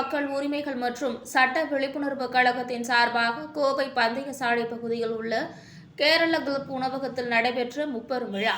மக்கள் உரிமைகள் மற்றும் சட்ட விழிப்புணர்வு கழகத்தின் சார்பாக கோவை பந்தய சாலை பகுதியில் உள்ள கேரள கிளப் உணவகத்தில் நடைபெற்ற முப்பெரும் விழா.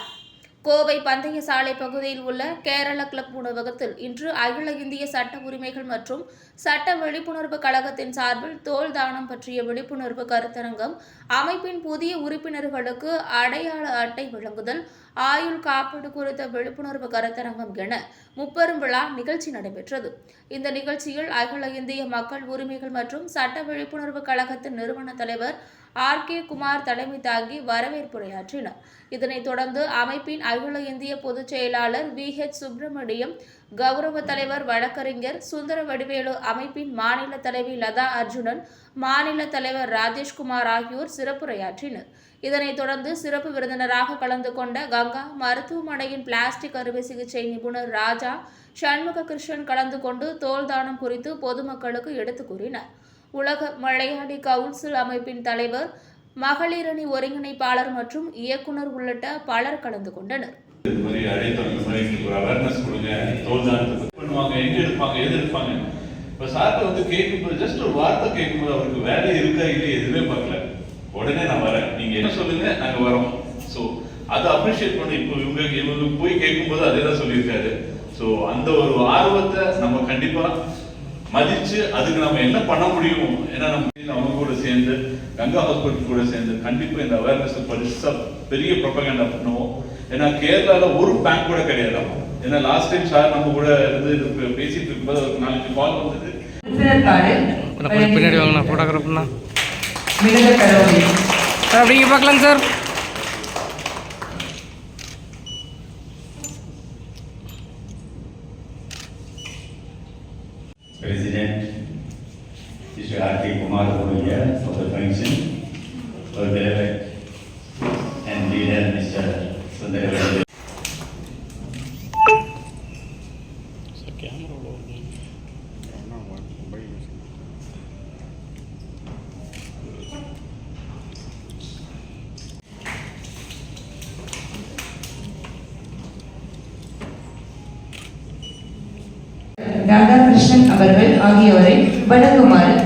கோவை பந்தய சாலை பகுதியில் உள்ள கேரள கிளப் உணவகத்தில் இன்று அகில இந்திய சட்ட உரிமைகள் மற்றும் சட்ட விழிப்புணர்வு கழகத்தின் சார்பில் தோல் தானம் பற்றிய விழிப்புணர்வு கருத்தரங்கம் அமைப்பின் புதிய உறுப்பினர்களுக்கு அடையாள அட்டை வழங்குதல் ஆயுள் காப்பீடு குறித்த விழிப்புணர்வு கருத்தரங்கம் என முப்பெரும் விழா நிகழ்ச்சி நடைபெற்றது. இந்த நிகழ்ச்சியில் அகில இந்திய மக்கள் உரிமைகள் மற்றும் சட்ட விழிப்புணர்வு கழகத்தின் நிறுவன தலைவர் ஆர். கே. குமார் தலைமை தாங்கி வரவேற்புரையாற்றினார். இதனைத் தொடர்ந்து அமைப்பின் அகில இந்திய பொதுச் செயலாளர் வி. ஹெச். சுப்பிரமணியம் கௌரவ தலைவர் வழக்கறிஞர் சுந்தர வடிவேலு அமைப்பின் மாநில தலைவி லதா அர்ஜுனன் மாநில தலைவர் ராஜேஷ்குமார் ஆகியோர் சிறப்புரையாற்றினர். இதனைத் தொடர்ந்து சிறப்பு விருந்தினராக கலந்து கொண்ட கங்கா மருத்துவமனையின் பிளாஸ்டிக் அறுவை சிகிச்சை நிபுணர் ராஜா சண்முக கிருஷ்ணன் கலந்து கொண்டு தோல் தானம் குறித்து பொதுமக்களுக்கு எடுத்துக் கூறினார். உலக மலையாளி கவுன்சில் அமைப்பின் தலைவர் மகளிரணி ஒருங்கிணைப்பாளர் மற்றும் இயக்குனர் உள்ளிட்ட பலர் கலந்து கொண்டனர். இப்போ சார்ட்ட வந்து கேட்கும்போது ஜஸ்ட் ஒரு வார்த்தை கேட்கும்போது அவருக்கு வேலை இருக்கா இல்லையா எதுவுமே பார்க்கல. உடனே நான் வரேன். நீங்க என்ன சொல்லுங்க நாங்க வரோம். ஸோ அதை அப்ரிஷியேட் பண்ணி இப்போ இவங்க இவங்க போய் கேட்கும்போது அதே தான் சொல்லியிருக்காரு. ஸோ அந்த ஒரு ஆர்வத்தை நம்ம கண்டிப்பா மதிச்சு அதுக்கு நம்ம என்ன பண்ண முடியும்? ஏன்னா நம்ம அவங்க கூட சேர்ந்து கங்கா ஹாஸ்பிட்டல் கூட சேர்ந்து கண்டிப்பா இந்த அவேர்னஸ் பெருசா பெரிய ப்ரொபகண்டா பண்ணுவோம். ஏன்னா கேரளால ஒரு பேங்க் கூட கிடையாது. ஏன்னா லாஸ்ட் டைம் சார் நம்ம கூட இருந்து பேசிட்டு இருக்கும்போது ஒரு நாளைக்கு கால் கொஞ்சம் பின்னாடி வாங்கண்ணா ஃபோட்டோகிராஃப்ண்ணா மிகுந்த கடவுளே சார் அப்படிங்க பார்க்கலாங்க sir President Mr. R.K. Kumar over here for the function, Radhakrishnan அவர்கள் ஆகியோரை வழங்குமாறு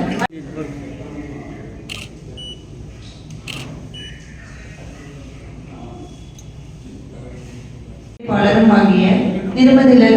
ஆகிய திருமதி